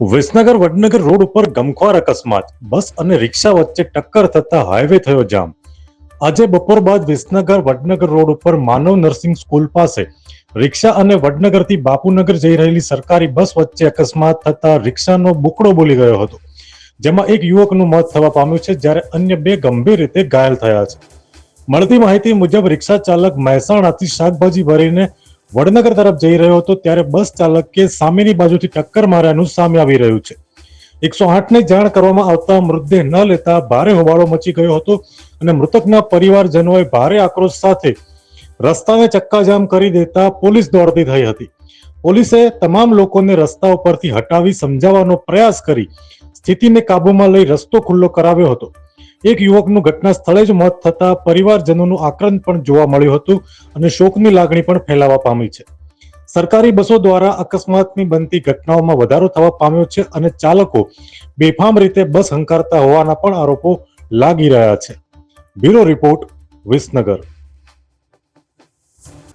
Visnagar Vadnagar road ઉપર ગમખ્વાર અકસ્માત. બસ અને રિક્ષા વચ્ચે ટક્કર થતા હાઈવે થયો જામ. આજે બપોર બાદ વિસનગર વડનગર રોડ ઉપર માનવ નર્સિંગ સ્કૂલ પાસે રિક્ષા અને વડનગરથી બાપુનગર જઈ રહેલી સરકારી બસ વચ્ચે અકસ્માત થતા રિક્ષાનો બુકડો બોલી ગયો હતો. જેમાં એક યુવકનું મોત થવા પામ્યું છે, જ્યારે અન્ય બે ગંભીર રીતે ઘાયલ થયા છે. મળતી માહિતી મુજબ રિક્ષા ચાલક મહેસાણાથી શાકભાજી ભરીને વડનગર તરફ જઈ રહ્યો હતો ત્યારે બસ ચાલકે સામેની બાજુથી ટક્કર માર્યાનું સામે આવી રહ્યું છે. એકસો આઠને જાણ કરવામાં આવતા મૃતદેહ ન લેતા ભારે હોબાળો મચી ગયો હતો અને મૃતકના પરિવારજનોએ ભારે આક્રોશ સાથે રસ્તાને ચક્કાજામ કરી દેતા પોલીસ દોડતી થઈ હતી. પોલીસે તમામ લોકોને રસ્તા ઉપરથી હટાવી સમજાવવાનો પ્રયાસ કરી સ્થિતિને કાબૂમાં લઈ રસ્તો ખુલ્લો કરાવ્યો હતો. એક યુવકનું ઘટના સ્થળે જ મોત થતા પરિવારજનોનું આક્રંદ પણ જોવા મળ્યું હતું અને શોકની લાગણી પણ ફેલાવા પામી છે. સરકારી બસો દ્વારા અકસ્માતની બનતી ઘટનાઓમાં વધારો થવા પામ્યો છે અને ચાલકો બેફામ રીતે બસ હંકારતા હોવાના પણ આરોપો લાગી રહ્યા છે. Bureau report Visnagar.